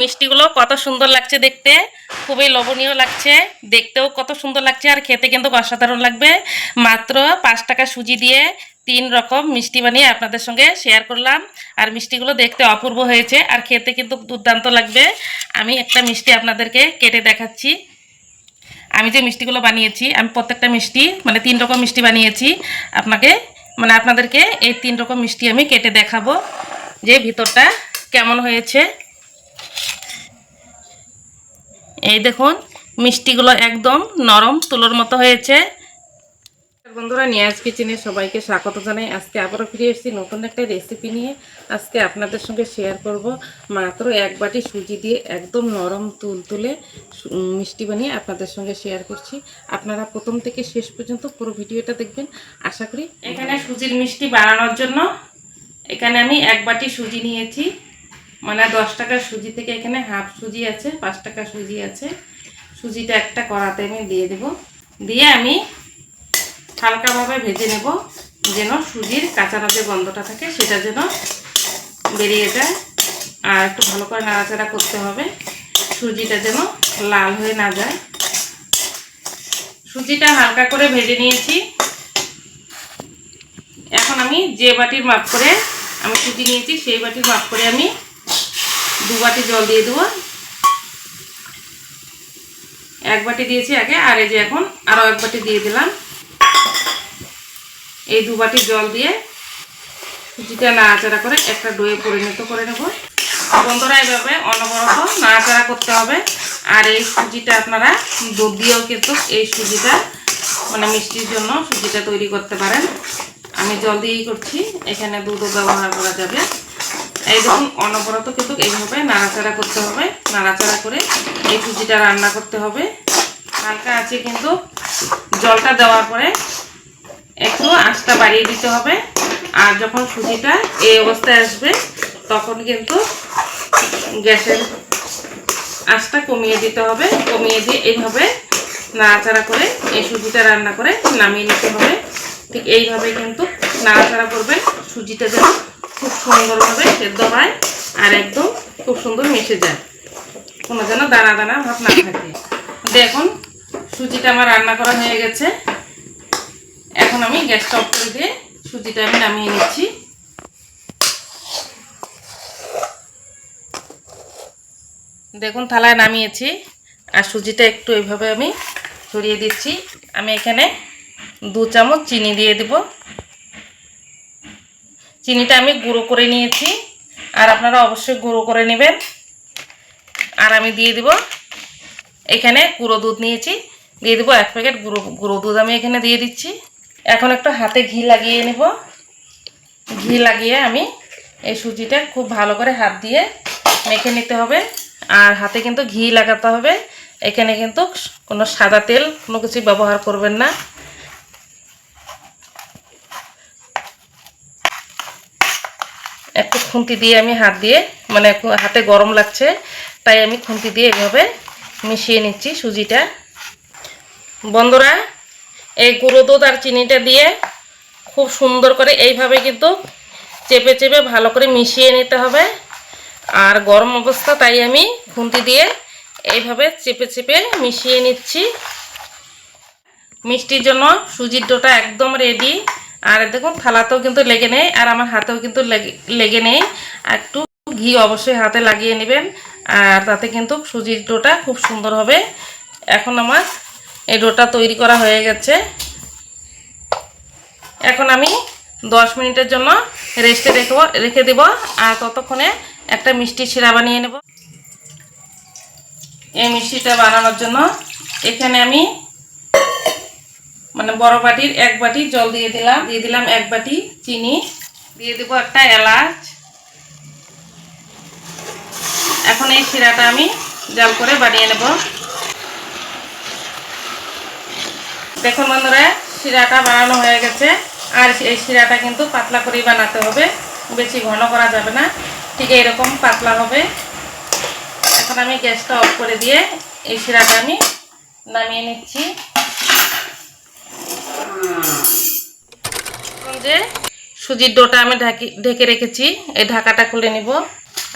মিষ্টিগুলো কত সুন্দর লাগছে দেখতে। খুবই লোভনীয় লাগছে। দেখতেও কত সুন্দর লাগছে আর খেতে কিন্তু অসাধারণ লাগবে। মাত্র পাঁচ টাকা সুজি দিয়ে তিন রকম মিষ্টি বানিয়ে আপনাদের সঙ্গে শেয়ার করলাম। আর মিষ্টিগুলো দেখতে অপূর্ব হয়েছে আর খেতে কিন্তু দুর্দান্ত লাগবে। আমি একটা মিষ্টি আপনাদেরকে কেটে দেখাচ্ছি। আমি যে মিষ্টিগুলো বানিয়েছি, আমি প্রত্যেকটা মিষ্টি মানে তিন রকম মিষ্টি বানিয়েছি। আপনাকে মানে আপনাদেরকে এই তিন রকম মিষ্টি আমি কেটে দেখাবো যে ভিতরটা কেমন হয়েছে। এই দেখুন মিষ্টিগুলো একদম নরম তুলোর মতো হয়েছে। বন্ধুরা নিয়াজ কিচেনে সবাইকে স্বাগত জানাই। আজকে আবারও ফিরে এসেছি নতুন একটা রেসিপি নিয়ে। আজকে আপনাদের সঙ্গে শেয়ার করব। মাত্র এক বাটি সুজি দিয়ে একদম নরম তুল তুলে মিষ্টি বানিয়ে আপনাদের সঙ্গে শেয়ার করছি। আপনারা প্রথম থেকে শেষ পর্যন্ত পুরো ভিডিওটা দেখবেন। আশা করি এখানে সুজির মিষ্টি বানানোর জন্য এখানে আমি এক বাটি সুজি নিয়েছি। মানে দশ টাকার সুজি থেকে এখানে হাফ সুজি আছে, পাঁচ টাকা সুজি আছে। সুজিটা একটা কড়াতে আমি দিয়ে দেব। দিয়ে আমি হালকাভাবে ভেজে নেব, যেন সুজির কাঁচা যে গন্ধটা থাকে সেটা যেন বেরিয়ে যায়। আর একটু ভালো করে নাড়াচাড়া করতে হবে, সুজিটা যেন লাল হয়ে না যায়। সুজিটা হালকা করে ভেজে নিয়েছি। এখন আমি যে বাটির মাপ করে আমি সুজি নিয়েছি, সেই বাটির মাপ করে আমি দু বাটি জল দিয়ে দেবো। এক বাটি দিয়েছি আগে, আর এই যে এখন আরও এক বাটি দিয়ে দিলাম। এই দু বাটি জল দিয়ে সুজিটা নাড়াচাড়া করে একটা ডোয়ে পরিণত করে নেব। বন্ধুরা এইভাবে অনবরত নাড়াচাড়া করতে হবে। আর এই সুজিটা আপনারা দুধ দিয়েও কিন্তু এই সুজিটা মানে মিষ্টির জন্য সুজিটা তৈরি করতে পারেন। আমি জল দিয়েই করছি, এখানে দুধও ব্যবহার করা যাবে। এই দেখুন অনবরত কিন্তু এইভাবে নাড়াচাড়া করতে হবে। নাড়াচাড়া করে এই সুজিটা রান্না করতে হবে। হালকা আছে কিন্তু জলটা দেওয়ার পরে একটু আঁচটা বাড়িয়ে দিতে হবে। আর যখন সুজিটা এই অবস্থায় আসবে, তখন কিন্তু গ্যাসের আঁচটা কমিয়ে দিতে হবে। কমিয়ে দিয়ে এইভাবে নাড়াচাড়া করে এই সুজিটা রান্না করে নামিয়ে নিতে হবে। ঠিক এইভাবে কিন্তু নাড়াচাড়া করবেন, সুজিটা যেন সুন্দরভাবে সেদ্ধ হয় আর একদম খুব সুন্দর মিশে যায়। কোনো যেন দানা দানা ভাব না থাকে। দেখুন, সুজিটা আমার রান্না করা হয়ে গেছে। এখন আমি গ্যাসটা অফ করে দিয়ে সুজিটা আমি নামিয়ে নিচ্ছি। দেখুন, থালায় নামিয়েছি। আর সুজিটা একটু এইভাবে আমি ছড়িয়ে দিচ্ছি। আমি এখানে দু চামচ চিনি দিয়ে দেব। চিনিটা আমি গুঁড়ো করে নিয়েছি। আর আপনারা অবশ্যই গুঁড়ো করে নেবেন। আর আমি দিয়ে দিব এখানে গুঁড়ো দুধ নিয়েছি। দিয়ে দেবো এক প্যাকেট গুঁড়ো গুঁড়ো দুধ আমি এখানে দিয়ে দিচ্ছি। এখন একটু হাতে ঘি লাগিয়ে নেব। ঘি লাগিয়ে আমি এই সুজিটা খুব ভালো করে হাত দিয়ে মেখে নিতে হবে। আর হাতে কিন্তু ঘি লাগাতে হবে। এখানে কিন্তু কোনো সাদা তেল কোনো কিছু ব্যবহার করবেন না একটু খুন্তি দিয়ে আমি হাত দিয়ে মানে হাতে গরম লাগছে, তাই আমি খুন্তি দিয়ে এভাবে মিশিয়ে নিচ্ছি সুজিটা। বন্ধুরা, এই গুঁড়ো দুধ আর চিনিটা দিয়ে খুব সুন্দর করে এইভাবে কিন্তু চেপে চেপে ভালো করে মিশিয়ে নিতে হবে। আর গরম অবস্থা, তাই আমি খুন্তি দিয়ে এইভাবে চেপে চেপে মিশিয়ে নিচ্ছি। মিষ্টির জন্য সুজির ডোটা একদম রেডি আর দেখুন, থালাতেও কিন্তু লেগে নেই, আর আমার হাতেও কিন্তু লেগে- নেই। আর একটু ঘি অবশ্যই হাতে লাগিয়ে নেবেন, আর তাতে কিন্তু সুজির ডোটা খুব সুন্দর হবে। এখন আমার এই ডোটা তৈরি করা হয়ে গেছে। এখন আমি দশ মিনিটের জন্য রেস্টে রেখব, রেখে দেব, আর ততক্ষণে একটা মিষ্টি শিরা বানিয়ে নেব। এই মিষ্টিটা বানানোর জন্য এখানে আমি মানে বড় বাটির এক বাটি জল দিয়ে দিলাম দিয়ে দিলাম এক বাটি চিনি, দিয়ে দেবো একটা এলাচ। এখন এই শিরাটা আমি জাল করে বানিয়ে নেব। দেখুন বন্ধুরা, শিরাটা বানানো হয়ে গেছে। আর এই শিরাটা কিন্তু পাতলা করেই বানাতে হবে, বেশি ঘন করা যাবে না। ঠিক এরকম পাতলা হবে। এখন আমি গ্যাসটা অফ করে দিয়ে এই শিরাটা আমি নামিয়ে নিচ্ছি। যে সুজির ডোটা আমি ঢাকি ঢেকে রেখেছি, এই ঢাকাটা খুলে নিব।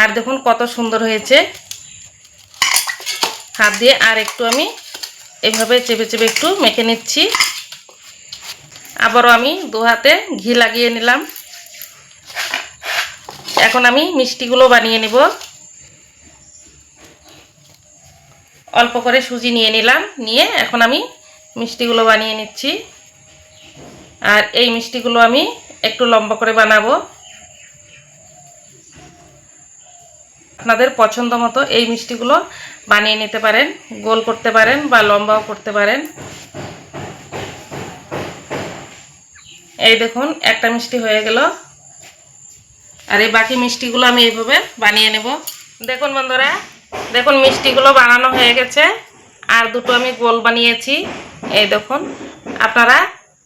আর দেখুন কত সুন্দর হয়েছে। হাত দিয়ে আর একটু আমি এভাবে চেপে চেপে একটু মেখে নিচ্ছি। আবারও আমি দু হাতে ঘি লাগিয়ে নিলাম। এখন আমি মিষ্টিগুলো বানিয়ে নেব। অল্প করে সুজি নিয়ে নিলাম, নিয়ে এখন আমি মিষ্টিগুলো বানিয়ে নিচ্ছি। আর এই মিষ্টিগুলো আমি একটু লম্বা করে বানাবো। আপনাদের পছন্দ মতো এই মিষ্টিগুলো বানিয়ে নিতে পারেন, গোল করতে পারেন বা লম্বাও করতে পারেন। এই দেখুন, একটা মিষ্টি হয়ে গেল। আর এই বাকি মিষ্টিগুলো আমি এইভাবে বানিয়ে নেব। দেখুন বন্ধুরা, দেখুন মিষ্টিগুলো বানানো হয়ে গেছে। আর দুটো আমি গোল বানিয়েছি। এই দেখুন, আপনারা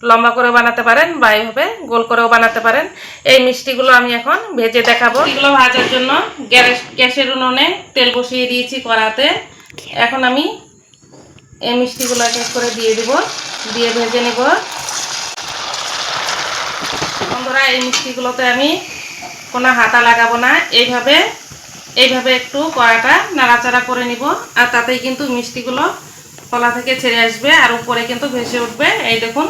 লম্বা করে বানাতে পারেন বা এইভাবে গোল করেও বানাতে পারেন। এই মিষ্টিগুলো আমি এখন ভেজে দেখাবো। এগুলো ভাজার জন্য গ্যাস গ্যাসের উনুনে তেল বসিয়ে দিয়েছি কড়াতে। এখন আমি এই মিষ্টিগুলো এক করে দিয়ে দিব, দিয়ে ভেজে নেব। বন্ধুরা, এই মিষ্টিগুলোতে আমি কোনো হাতা লাগাবো না। এইভাবে এইভাবে একটু কড়াটা নাড়াচাড়া করে নিব। আর তাতেই কিন্তু মিষ্টিগুলো তলা থেকে ছেড়ে আসবে আর উপরে কিন্তু ভেসে উঠবে। এই দেখুন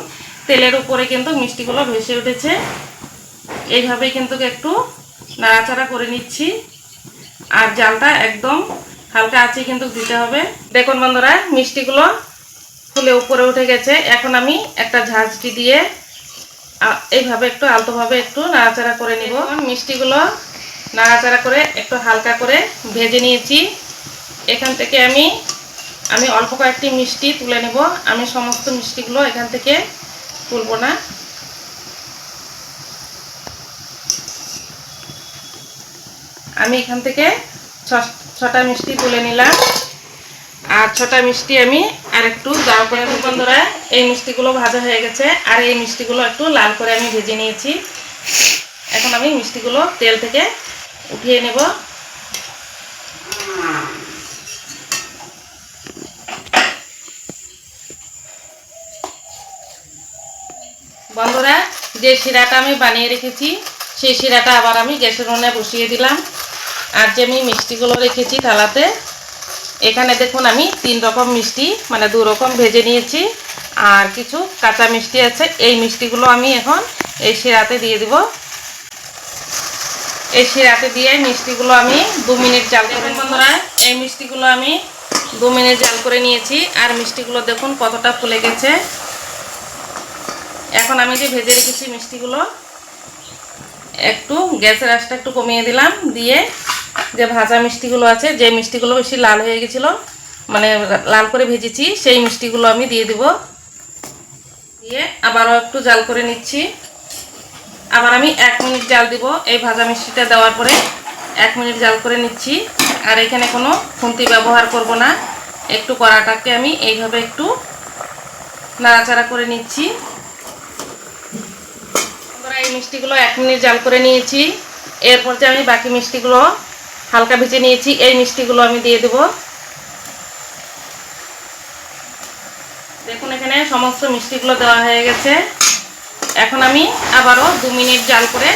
তেলের উপরে কিন্তু মিষ্টিগুলো ভেসে উঠেছে। এইভাবেই কিন্তু একটু নাড়াচাড়া করে নিচ্ছি। আর জালটা একদম হালকা আছে কিন্তু দিতে হবে। দেখুন বন্ধুরা, মিষ্টিগুলো ফুলে উপরে উঠে গেছে। এখন আমি একটা ঝাঁঝটি দিয়ে এইভাবে একটু আলতোভাবে একটু নাড়াচাড়া করে নিব। মিষ্টিগুলো নাড়াচাড়া করে একটু হালকা করে ভেজে নিয়েছি। এখান থেকে আমি আমি অল্প কয়েকটি মিষ্টি তুলে নেব। আমি সমস্ত মিষ্টিগুলো এখান থেকে তুলব না। আমি এখান থেকে ছটা মিষ্টি তুলে নিলাম। আর ছটা মিষ্টি আমি আর একটু জাল করে বন্ধুরা। এই মিষ্টিগুলো ভাজা হয়ে গেছে। আর এই মিষ্টিগুলো একটু লাল করে আমি ভেজে নিয়েছি। এখন আমি মিষ্টিগুলো তেল থেকে উঠিয়ে নেব। বন্ধুরা যে শিরাটা আমি বানিয়ে রেখেছি সেই শিরাটা আবার আমি গ্যাসের উনুনে বসিয়ে দিলাম। আর যে আমি মিষ্টিগুলো রেখেছি থালাতে এখানে দেখুন আমি তিন রকম মিষ্টি মানে দু রকম ভেজে নিয়েছি। আর কিছু কাঁচা মিষ্টি আছে এই মিষ্টিগুলো আমি এখন এই শিরাতে দিয়ে দিব। এই শিরাতে দিয়ে মিষ্টিগুলো আমি দু মিনিট জাল করে বন্ধুরা এই মিষ্টিগুলো আমি দু মিনিট জাল করে নিয়েছি। আর মিষ্টিগুলো দেখুন কতটা ফুলে গেছে। এখন আমি যে ভেজে রেখেছি মিষ্টিগুলো, একটু গ্যাসের আঁচটা একটু কমিয়ে দিলাম, দিয়ে যে ভাজা মিষ্টিগুলো আছে, যে মিষ্টিগুলো বেশি লাল হয়ে গেছিল মানে লাল করে ভেজেছি, সেই মিষ্টিগুলো আমি দিয়ে দিব। দিয়ে আবারও একটু জাল করে নিচ্ছি। আবার আমি এক মিনিট জাল দিব, এই ভাজা মিষ্টিটা দেওয়ার পরে এক মিনিট জাল করে নিচ্ছি। আর এখানে কোনো খুন্তি ব্যবহার করব না, একটু কড়াটাকে আমি এইভাবে একটু নাড়াচাড়া করে নিচ্ছি। এই মিষ্টিগুলো এক মিনিট জাল করে নিয়েছি। এরপর যে আমি বাকি মিষ্টিগুলো হালকা ভেজে নিয়েছি, এই মিষ্টিগুলো আমি দিয়ে দেব। দেখুন, এখানে সমস্ত মিষ্টিগুলো দেওয়া হয়ে গেছে। এখন আমি আবারও দু মিনিট জাল করে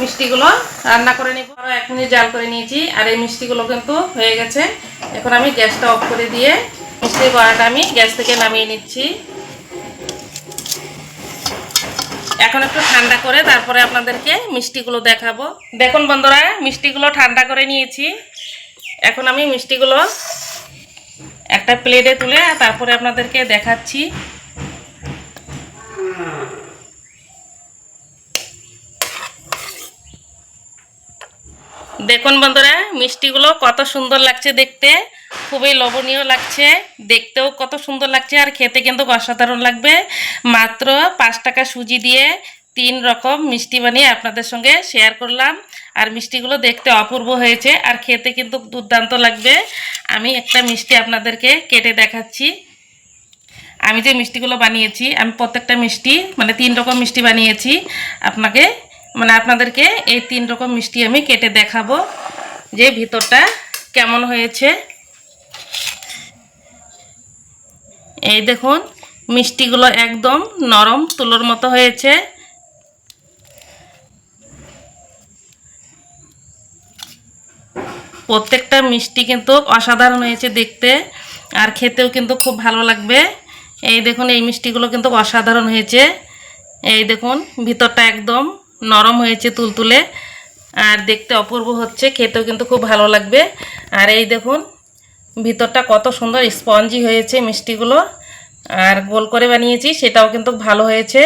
মিষ্টিগুলো রান্না করে নিব। আরও এক মিনিট জাল করে নিয়েছি, আর এই মিষ্টিগুলো কিন্তু হয়ে গেছে। এখন আমি গ্যাসটা অফ করে দিয়ে মিষ্টি কড়াটা আমি গ্যাস থেকে নামিয়ে নিচ্ছি। এখন একটু ঠান্ডা করে তারপরে আপনাদেরকে মিষ্টিগুলো দেখাবো। দেখুন বন্ধুরা, মিষ্টিগুলো ঠান্ডা করে নিয়েছি। এখন আমি মিষ্টিগুলো একটা প্লেটে তুলে তারপরে আপনাদেরকে দেখাচ্ছি। দেখুন বন্ধুরা, মিষ্টিগুলো কত সুন্দর লাগছে দেখতে। খুবই লোভনীয় লাগছে, দেখতেও কত সুন্দর লাগছে আর খেতে কিন্তু অসাধারণ লাগবে। মাত্র পাঁচ টাকা সুজি দিয়ে তিন রকম মিষ্টি বানিয়ে আপনাদের সঙ্গে শেয়ার করলাম। আর মিষ্টিগুলো দেখতে অপূর্ব হয়েছে আর খেতে কিন্তু দুর্দান্ত লাগবে। আমি একটা মিষ্টি আপনাদেরকে কেটে দেখাচ্ছি। আমি যে মিষ্টিগুলো বানিয়েছি, আমি প্রত্যেকটা মিষ্টি মানে তিন রকম মিষ্টি বানিয়েছি, আপনাকে মানে আপনাদেরকে এই তিন রকম মিষ্টি আমি কেটে দেখাবো যে ভিতরটা কেমন হয়েছে। এই দেখুন, মিষ্টিগুলো একদম নরম তুলোর মতো হয়েছে। প্রত্যেকটা মিষ্টি কিন্তু অসাধারণ হয়েছে দেখতে, আর খেতেও কিন্তু খুব ভালো লাগবে। এই দেখুন, এই মিষ্টিগুলো কিন্তু অসাধারণ হয়েছে। এই দেখুন, ভিতরটা একদম নরম হয়েছে তুলতুলে। আর দেখতে অপূর্ব হচ্ছে, খেতেও কিন্তু খুব ভালো লাগবে। আর এই দেখুন, ভিতরটা কত সুন্দর স্পঞ্জি হয়েছে মিষ্টিগুলো। আর গোল করে বানিয়েছি, সেটাও কিন্তু ভালো হয়েছে।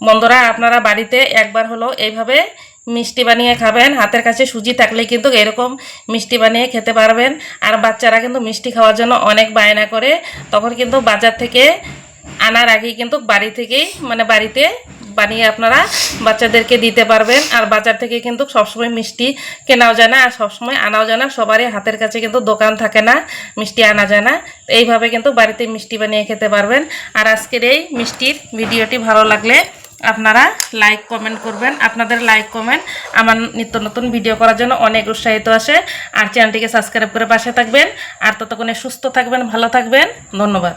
বন্ধুরা, আপনারা বাড়িতে একবার হলো এইভাবে মিষ্টি বানিয়ে খাবেন। হাতের কাছে সুজি থাকলে কিন্তু এরকম মিষ্টি বানিয়ে খেতে পারবেন। আর বাচ্চারা কিন্তু মিষ্টি খাওয়ার জন্য অনেক বায়না করে। তখন কিন্তু বাজার থেকে আনার আগেই কিন্তু বাড়ি থেকেই মানে বাড়িতে বানিয়ে আপনারা বাচ্চাদেরকে দিতে পারবেন। আর বাজার থেকে কিন্তু সবসময় মিষ্টি কেনাও যায় না, আর সবসময় আনাও যায় না। সবারই হাতের কাছে কিন্তু দোকান থাকে না, মিষ্টি আনা যায় না। এইভাবে কিন্তু বাড়িতে মিষ্টি বানিয়ে খেতে পারবেন। আর আজকের এই মিষ্টির ভিডিওটি ভালো লাগলে আপনারা লাইক, কমেন্ট করবেন। আপনাদের লাইক, কমেন্ট আমার নিত্য নতুন ভিডিও করার জন্য অনেক উৎসাহিত আসে। আর চ্যানেলটিকে সাবস্ক্রাইব করে পাশে থাকবেন। আর ততক্ষণে সুস্থ থাকবেন, ভালো থাকবেন। ধন্যবাদ।